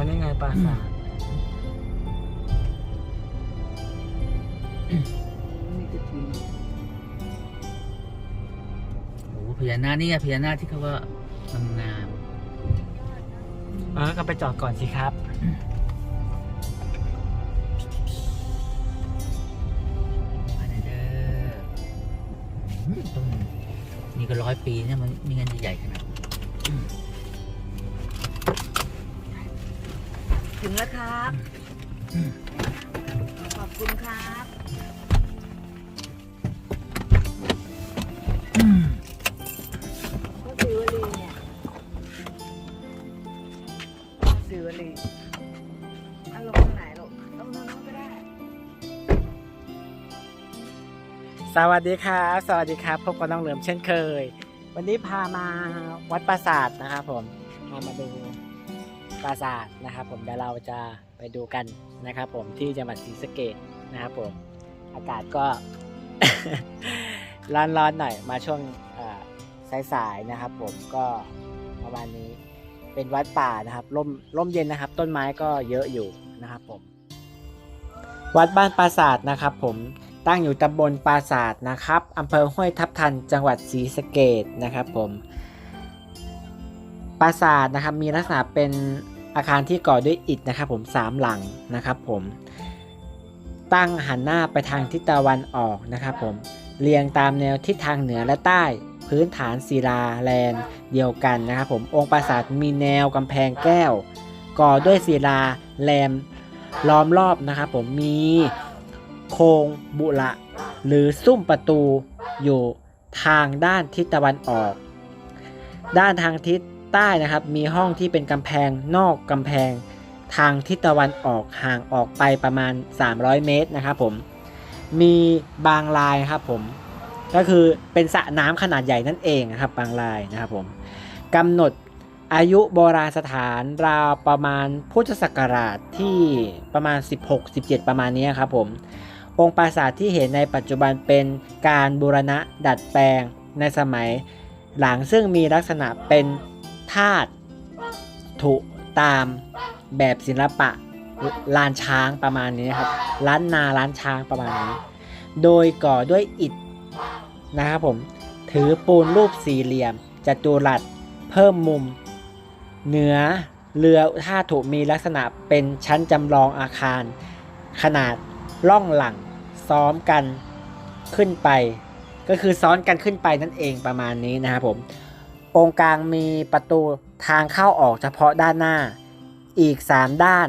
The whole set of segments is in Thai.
อ๋อนี่ไงปราสาทมีกระถิ่นโอ้พญานาคนี่ไงพญานาคที่เขาว่างามเออก็ไปจอดก่อนสิครับ มาเด้ออืมต้นนี่ก็ร้อยปีเนี่ยมันมีเงินใหญ่ขนาดนี้ ถึงแล้วครับ ขอบคุณครับก็ซื้อวลีเนี่ยก็ซื้อวลีเอาลงตรงไหนลูกลงตรงนู้นก็ได้ สวัสดีครับ สวัสดีครับ พบกับน้องเหลิมเช่นเคย วันนี้พามาวัดปราสาทนะครับผม พามาดู ปราสาทนะครับ ผมเดี๋ยวเราจะไปดูกันนะครับ ผมที่จังหวัดศรีสะเกดนะครับผมอากาศก็ ร้อนๆหน่อยมาช่วงสายๆนะครับ ผมก็ประมาณนี้เป็นวัดป่านะครับร่มร่มเย็นนะครับ ต้นไม้ก็เยอะอยู่นะครับผม วัดบ้านปราสาทนะครับ ผมตั้งอยู่ตำบลปราสาทนะครับอำเภอห้วยทับทัน จังหวัดศรีสะเกดนะครับผมปราสาทนะครับมีลักษณะเป็น อาคารที่ก่อด้วยอิฐนะครับผมสามหลังนะครับผมตั้งหันหน้าไปทางทิศตะวันออกนะครับผมเรียงตามแนวทิศทางเหนือและใต้พื้นฐานศิลาแลนเดียวกันนะครับผมองค์ปราสาทมีแนวกำแพงแก้ว ก่อด้วยศิลาแรมล้อมรอบนะครับผมมีโครงบุระหรือซุ้มประตูอยู่ทางด้านทิศตะวันออก ด้านทางทิศ ใต้นะครับ มีห้องที่เป็นกำแพงนอกกำแพง ทางทิศตะวันออกห่างออกไปประมาณ 300 เมตรนะครับผม มีบางลายครับผม ก็คือเป็นสระน้ำขนาดใหญ่นั่นเองนะครับบางลายนะครับผมกำหนดอายุโบราณสถานราวประมาณพุทธศักราชที่ประมาณ 16-17 ประมาณนี้ครับผม องค์ปราสาทที่เห็นในปัจจุบันเป็นการบูรณะดัดแปลงในสมัยหลังซึ่งมีลักษณะเป็น ธาตุถุตามแบบศิลปะลานช้างประมาณนี้ครับล้านนาล้านช้างประมาณนี้ โดยก่อด้วยอิฐนะครับผมถือปูนรูปสี่เหลี่ยมจัตุรัสเพิ่มมุม เหนือเรือท่าถุมีลักษณะเป็นชั้นจำลองอาคาร ขนาดล่องหลังซ้อมกันขึ้นไป ก็คือซ้อนกันขึ้นไปนั่นเองประมาณนี้นะครับผม องค์กลางมีประตูทางเข้าออกเฉพาะด้านหน้า อีก 3 ด้าน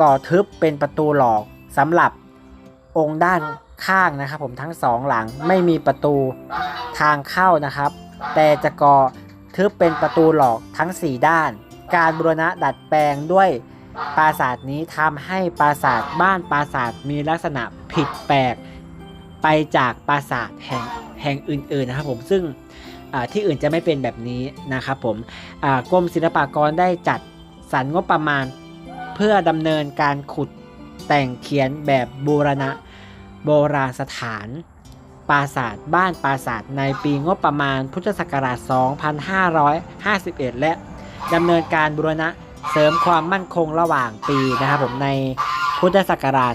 ก่อทึบเป็นประตูหลอกสำหรับองค์ด้านข้างนะครับ ผมทั้งสองหลังไม่มีประตูทางเข้านะครับ แต่จะก่อทึบเป็นประตูหลอกทั้ง 4 ด้าน การบูรณะดัดแปลงด้วยปราสาทนี้ทำให้ปราสาทบ้านปราสาทมีลักษณะผิดแปลกไปจากปราสาทแห่งแห่งอื่นๆนะครับผมซึ่ง ที่อื่นจะไม่เป็นแบบนี้นะครับผมกรมศิลปากรได้จัดสรรงบประมาณ เพื่อดำเนินการขุดแต่งเขียนแบบบูรณะโบราณสถานปราสาทบ้านปราสาทในปีงบประมาณพุทธศักราช 2551 และดำเนินการบูรณะเสริมความมั่นคงระหว่างปีนะครับผมในพุทธศักราช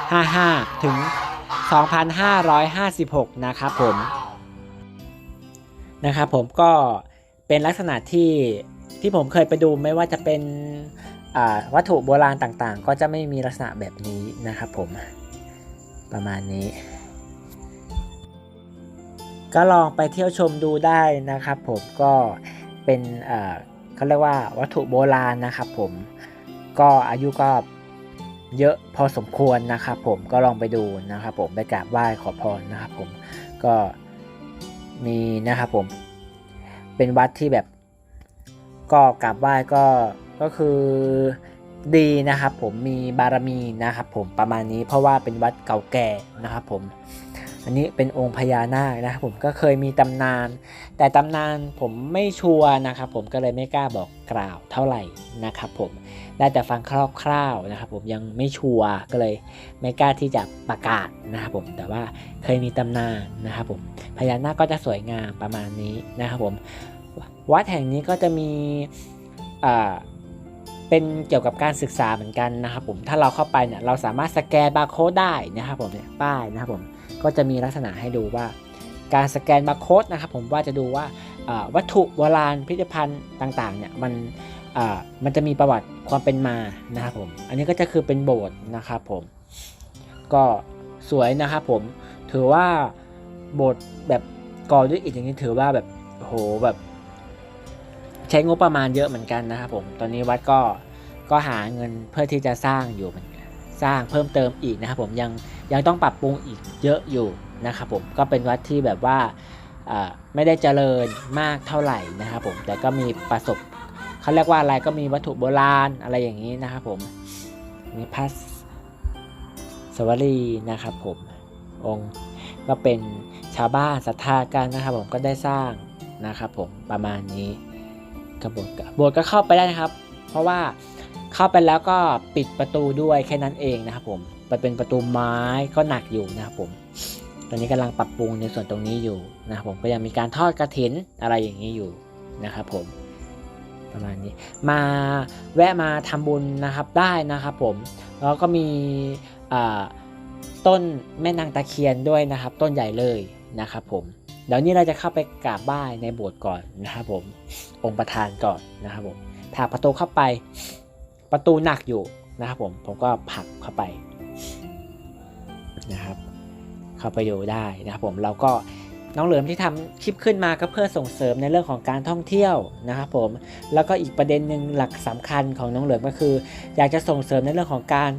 2555 ถึง 2556 นะครับผม นะครับผมก็เป็นลักษณะที่ที่ผมเคยไปดูไม่ว่าจะเป็นวัตถุโบราณต่างๆ ก็จะไม่มีลักษณะแบบนี้นะครับผมประมาณนี้ ก็ลองไปเที่ยวชมดูได้นะครับผมก็เป็นเขาเรียกว่าวัตถุโบราณนะครับผมก็อายุก็เยอะพอสมควรนะครับผมก็ลองไปดูนะครับผมไปกราบไหว้ขอพรนะครับผมก็ มีนะครับผม เป็นวัดที่แบบ ก็กราบไหว้ก็ก็คือดีนะครับ ผมมีบารมีนะครับ ผมประมาณนี้เพราะว่าเป็นวัดเก่าแก่นะครับ ผม อันนี้เป็นองค์พญานาคนะครับ ผมก็เคยมีตำนาน แต่ตำนานผมไม่ชัวร์นะครับ ผมก็เลยไม่กล้าบอกกล่าวเท่าไหร่นะครับ ผม ได้แต่ฟังคร่าวๆนะครับผมยังไม่ชัวร์ก็เลยไม่กล้าที่จะประกาศนะครับผมแต่ว่าเคยมีตำนานนะครับผมพญานาคก็จะสวยงามประมาณนี้นะครับผมวัดแห่งนี้ก็จะมีอ่าเป็นเกี่ยวกับการศึกษาเหมือนกันนะครับผมถ้าเราเข้าไปเนี่ยเราสามารถสแกนบาร์โค้ดได้นะครับผมเนี่ยป้ายนะครับผมก็จะมีลักษณะให้ดูว่า การสแกนบาร์โค้ดนะครับผมว่าจะดูว่าวัตถุโบราณพิพิธภัณฑ์ต่างๆเนี่ยมัน มันจะมีประวัติความเป็นมานะครับผม อันนี้ก็จะคือเป็นโบสถ์นะครับผม ก็สวยนะครับผม ถือว่าโบสถ์แบบก่อด้วยอิฐอย่างนี้ถือว่าแบบโหแบบ ใช้งบประมาณเยอะเหมือนกันนะครับผม ตอนนี้วัดก็ก็หาเงินเพื่อที่จะสร้างอยู่เหมือนกันสร้างเพิ่มเติมอีกนะครับผมยังยังต้องปรับปรุงอีกเยอะอยู่นะครับผมก็เป็นวัดที่แบบว่าอ่าไม่ได้เจริญมากเท่าไหร่นะครับผมแต่ก็มีประสบ เขาเรียกว่าอะไรก็มีวัตถุโบราณอะไรอย่างนี้นะครับผมมีพระสวรีนะครับผมองค์ก็เป็นชาวบ้านศรัทธากันนะครับผมก็ได้สร้างนะครับผมประมาณนี้กระบดโบสถ์ก็เข้าไปได้นะครับ เพราะว่าเข้าไปแล้วก็ปิดประตูด้วยแค่นั้นเองนะครับผมมันเป็นประตูไม้ก็หนักอยู่นะครับผม ตอนนี้กำลังปรับปรุงในส่วนตรงนี้อยู่นะครับผมก็ยังมีการทอดกระถินอะไรอย่างนี้อยู่นะครับผม ประมาณนี้ มาแวะมาทำบุญนะครับได้นะครับผม แล้วก็มีต้นแม่นางตะเคียนด้วยนะครับ ต้นใหญ่เลยนะครับผมเดี๋ยวนี้เราจะเข้าไปกราบไหว้ในโบสถ์ก่อนนะครับผมองค์ประธานก่อนนะครับผมผลักประตูเข้าไปประตูหนักอยู่นะครับผมผมก็ผลักเข้าไปนะครับ เข้าไปดูได้นะครับผมเราก็ น้องเหลิมที่ทำคลิปขึ้นมาก็เพื่อส่งเสริมในเรื่องของการท่องเที่ยวนะครับผมแล้วก็อีกประเด็นหนึ่งหลักสำคัญของน้องเหลิมก็คือ อยากจะส่งเสริมในเรื่องของการ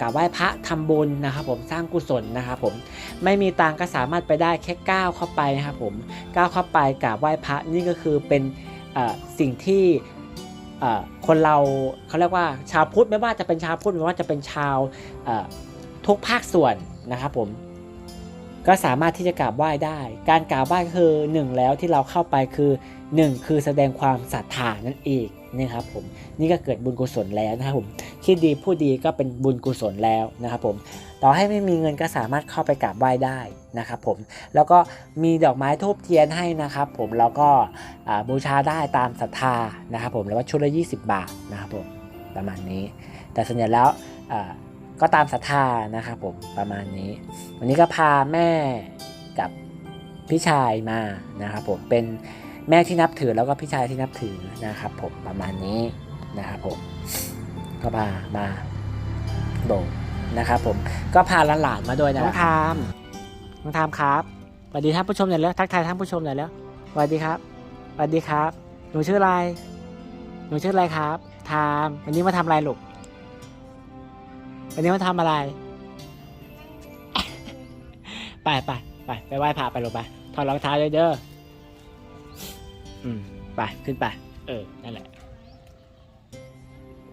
กราบไหว้พระทำบุญนะครับผมสร้างกุศลนะครับผมไม่มีตังก็สามารถไปได้แค่ก้าวเข้าไปนะครับผมก้าวเข้าไปกราบไหว้พระนี่ก็คือเป็นสิ่งที่คนเราเขาเรียกว่าชาวพุทธไม่ว่าจะเป็นชาวพุทธไม่ว่าจะเป็นชาวทุกภาคส่วนนะครับผม ก็สามารถที่จะกราบไหว้ได้ การกราบไหว้คือหนึ่งแล้วที่เราเข้าไปคือหนึ่งคือแสดงความศรัทธานั่นเองนะครับผมนี่ก็เกิดบุญกุศลแล้วนะครับผมคิดดีพูดดีก็เป็นบุญกุศลแล้วนะครับผมต่อให้ไม่มีเงินก็สามารถเข้าไปกราบไหว้ได้นะครับผมแล้วก็มีดอกไม้ทูบเทียนให้นะครับผมแล้วก็บูชาได้ตามศรัทธานะครับผมแล้วก็ชุดละ 20 บาทนะครับผมประมาณนี้ แต่ส่วนใหญ่แล้ว ก็ตามศรัทธานะครับผมประมาณนี้ วันนี้ก็พาแม่กับพี่ชายมานะครับผมเป็นแม่ที่นับถือแล้วก็พี่ชายที่นับถือนะครับผมประมาณนี้นะครับผมก็พามาโบสถ์นะครับผมก็พาหลานๆมาด้วยนะน้องทามน้องทามครับสวัสดีท่านผู้ชมหน่อยแล้วทักทายท่านผู้ชมหน่อยแล้วสวัสดีครับสวัสดีครับหนูชื่ออะไรหนูชื่ออะไรครับทามวันนี้มาทำอะไรลูก วันนี้มาทำอะไร ไปไปไปไปไหว้พระไปลงไปถอดรองเท้าเด้ออืมไปขึ้นไป เออ นั่นแหละ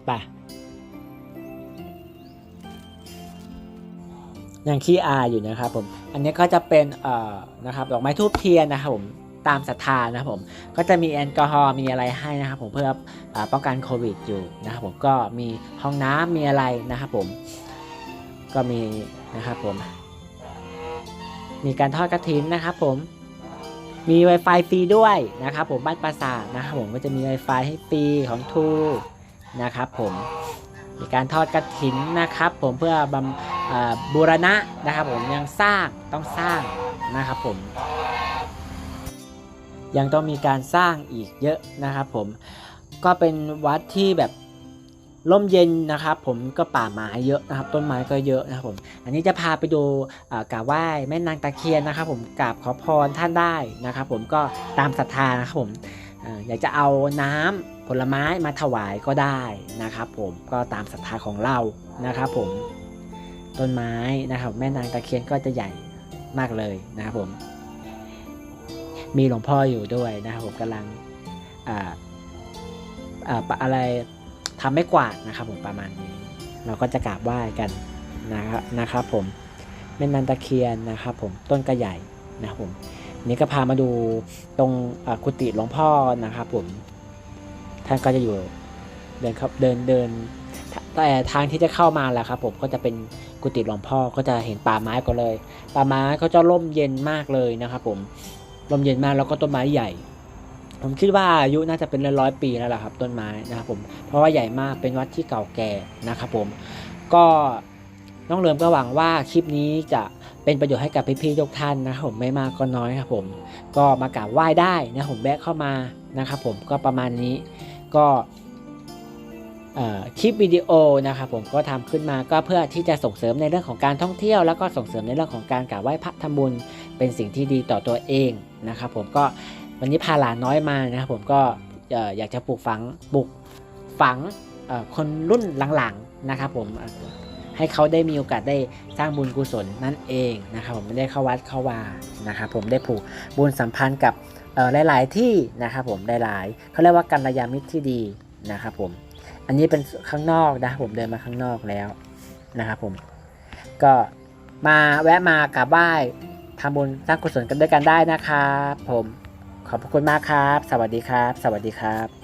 ไป ยังขี้อายอยู่นะครับผม อันนี้ก็จะเป็น เอ่อ นะครับ ดอกไม้ทูบเทียนนะครับผม ตามศรัทธานะครับผมก็จะมีแอลกอฮอล์มีอะไรให้นะครับผมเพื่ออป้องกันโควิดอยู่นะครับผมก็มีห้องน้ำมีอะไรนะครับผมก็มีนะครับผม มีการทอดกระถินนะครับผมมี Wi-Fi ฟรีด้วยนะครับผมบ้านปราสาทนะครับผมก็จะมี Wi-Fi ให้ฟรีของทูนะครับผมมีการทอดกระถินนะครับผมเพื่อบำอ่าบูรณะนะครับผมยังสร้างต้องสร้างนะครับผม ยังต้องมีการสร้างอีกเยอะนะครับผมก็เป็นวัดที่แบบร่มเย็นนะครับ ผมก็ป่าไม้เยอะนะครับ ต้นไม้ก็เยอะนะครับผม อันนี้จะพาไปดูอ่ากราบไหว้แม่นางตะเคียนนะครับ ผมกราบขอพรท่านได้นะครับ ผมก็ตามศรัทธานะครับผมอออยากจะเอาน้ำผลไม้มาถวายก็ได้นะครับ ผมก็ตามศรัทธาของเรานะครับ ผมต้นไม้นะครับ แม่นางตะเคียนก็จะใหญ่มากเลยนะครับผม มีหลวงพ่ออยู่ด้วยนะครับผมกำลังอ่าอ่อปะอะไรทำไม่กวาดนะครับผมประมาณนี้ เราก็จะกราบไหว้กันนะครับนะครับผมแม่นันตะเคียนนะครับผมต้นกระใหญ่นะครับผมนี่ก็พามาดูตรงกุฏิหลวงพ่อนะครับผมท่านก็จะอยู่เดินครับเดินเดินแต่ทางที่จะเข้ามาแหละครับผมก็จะเป็นกุฏิหลวงพ่อก็จะเห็นป่าไม้ก็เลย ป่าไม้เขาจะร่มเย็นมากเลยนะครับผม ร่มเย็นมากแล้วก็ต้นไม้ใหญ่ ผมคิดว่าอายุน่าจะเป็นร้อยปีแล้วล่ะครับ ต้นไม้นะครับผมเพราะว่าใหญ่มากเป็นวัดที่เก่าแก่นะครับผมก็น้องเลิมก็หวังว่าคลิปนี้จะเป็นประโยชน์ให้กับพี่ๆทุกท่านนะครับผมไม่มากก็น้อยครับผม ก็มากราบไหว้ได้นะผมแวะเข้ามานะครับผมก็ประมาณนี้ก็คลิปวิดีโอนะครับผมก็ทำขึ้นมาก็เพื่อที่จะส่งเสริมในเรื่องของการท่องเที่ยว แล้วก็ส่งเสริมในเรื่องของการกราบไหว้พระทำบุญ เป็นสิ่งที่ดีต่อตัวเองนะครับผมก็วันนี้พาหลานน้อยมานะครับผมก็อยากจะปลูกฝังปลูกฝังคนรุ่นหลังๆนะครับผมให้เขาได้มีโอกาสได้สร้างบุญกุศลนั่นเองนะครับผมได้เข้าวัดเข้าวานะครับผมได้ผูกบุญสัมพันธ์กับหลาย ๆ ที่นะครับผมหลายๆเขาเรียกว่ากัลยาณมิตรที่ดีนะครับผมอันนี้เป็นข้างนอกนะครับผมเดินมาข้างนอกแล้วนะครับผมก็มาแวะมากราบไหว้ ทำบุญสร้างกุศลกันด้วยกันได้นะครับผมขอบพระคุณมากครับ สวัสดีครับ สวัสดีครับ